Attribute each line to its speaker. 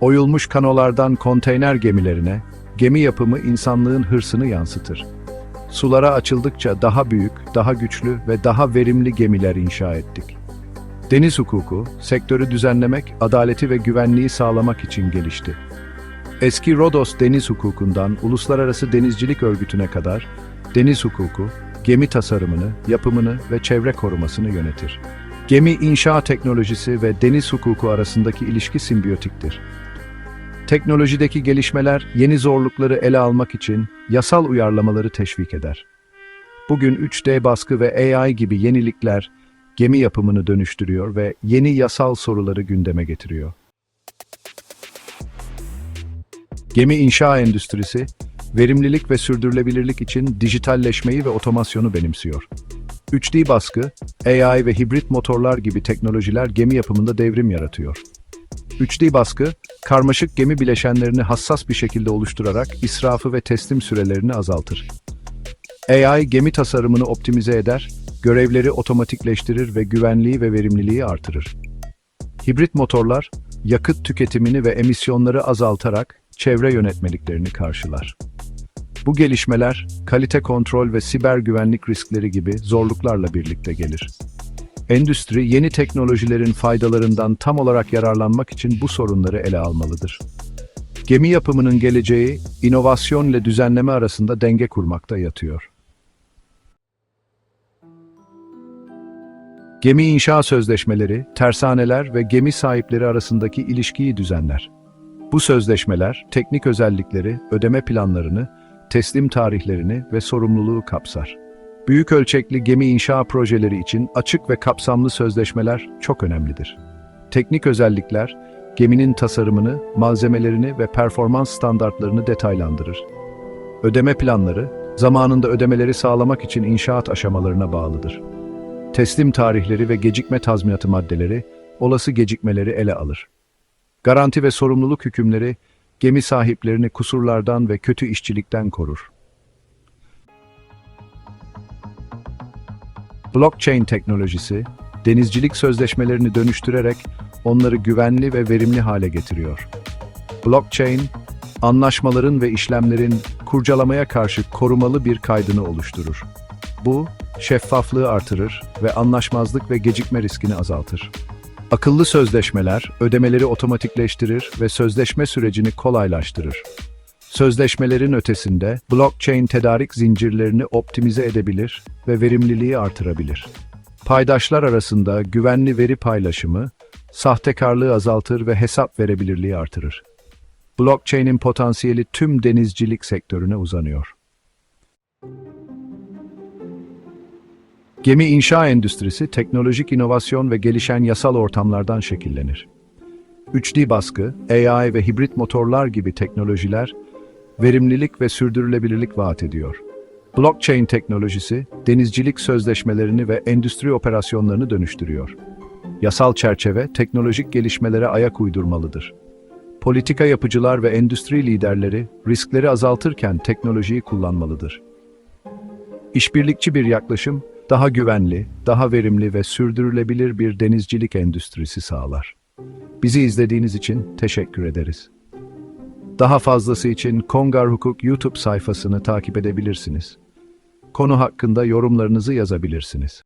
Speaker 1: Oyulmuş kanolardan konteyner gemilerine, gemi yapımı insanlığın hırsını yansıtır. Sulara açıldıkça daha büyük, daha güçlü ve daha verimli gemiler inşa ettik. Deniz hukuku, sektörü düzenlemek, adaleti ve güvenliği sağlamak için gelişti. Eski Rodos deniz hukukundan Uluslararası Denizcilik Örgütü'ne kadar deniz hukuku, gemi tasarımını, yapımını ve çevre korumasını yönetir. Gemi inşa teknolojisi ve deniz hukuku arasındaki ilişki simbiyotiktir. Teknolojideki gelişmeler yeni zorlukları ele almak için yasal uyarlamaları teşvik eder. Bugün 3D baskı ve AI gibi yenilikler gemi yapımını dönüştürüyor ve yeni yasal soruları gündeme getiriyor. Gemi inşa endüstrisi, verimlilik ve sürdürülebilirlik için dijitalleşmeyi ve otomasyonu benimsiyor. 3D baskı, AI ve hibrit motorlar gibi teknolojiler gemi yapımında devrim yaratıyor. 3D baskı, karmaşık gemi bileşenlerini hassas bir şekilde oluşturarak israfı ve teslim sürelerini azaltır. AI gemi tasarımını optimize eder, görevleri otomatikleştirir ve güvenliği ve verimliliği artırır. Hibrit motorlar, yakıt tüketimini ve emisyonları azaltarak çevre yönetmeliklerini karşılar. Bu gelişmeler, kalite kontrol ve siber güvenlik riskleri gibi zorluklarla birlikte gelir. Endüstri, yeni teknolojilerin faydalarından tam olarak yararlanmak için bu sorunları ele almalıdır. Gemi yapımının geleceği, inovasyon ile düzenleme arasında denge kurmakta yatıyor. Gemi inşa sözleşmeleri, tersaneler ve gemi sahipleri arasındaki ilişkiyi düzenler. Bu sözleşmeler, teknik özellikleri, ödeme planlarını, teslim tarihlerini ve sorumluluğu kapsar. Büyük ölçekli gemi inşa projeleri için açık ve kapsamlı sözleşmeler çok önemlidir. Teknik özellikler, geminin tasarımını, malzemelerini ve performans standartlarını detaylandırır. Ödeme planları, zamanında ödemeleri sağlamak için inşaat aşamalarına bağlıdır. Teslim tarihleri ve gecikme tazminatı maddeleri, olası gecikmeleri ele alır. Garanti ve sorumluluk hükümleri, gemi sahiplerini kusurlardan ve kötü işçilikten korur. Blockchain teknolojisi, denizcilik sözleşmelerini dönüştürerek onları güvenli ve verimli hale getiriyor. Blockchain, anlaşmaların ve işlemlerin kurcalamaya karşı korumalı bir kaydını oluşturur. Bu, şeffaflığı artırır ve anlaşmazlık ve gecikme riskini azaltır. Akıllı sözleşmeler, ödemeleri otomatikleştirir ve sözleşme sürecini kolaylaştırır. Sözleşmelerin ötesinde, blockchain tedarik zincirlerini optimize edebilir ve verimliliği artırabilir. Paydaşlar arasında güvenli veri paylaşımı, sahtekarlığı azaltır ve hesap verebilirliği artırır. Blockchain'in potansiyeli tüm denizcilik sektörüne uzanıyor. Gemi inşa endüstrisi teknolojik inovasyon ve gelişen yasal ortamlardan şekillenir. 3D baskı, AI ve hibrit motorlar gibi teknolojiler verimlilik ve sürdürülebilirlik vaat ediyor. Blockchain teknolojisi denizcilik sözleşmelerini ve endüstri operasyonlarını dönüştürüyor. Yasal çerçeve teknolojik gelişmelere ayak uydurmalıdır. Politika yapıcılar ve endüstri liderleri riskleri azaltırken teknolojiyi kullanmalıdır. İşbirlikçi bir yaklaşım daha güvenli, daha verimli ve sürdürülebilir bir denizcilik endüstrisi sağlar. Bizi izlediğiniz için teşekkür ederiz. Daha fazlası için Kongar Hukuk YouTube sayfasını takip edebilirsiniz. Konu hakkında yorumlarınızı yazabilirsiniz.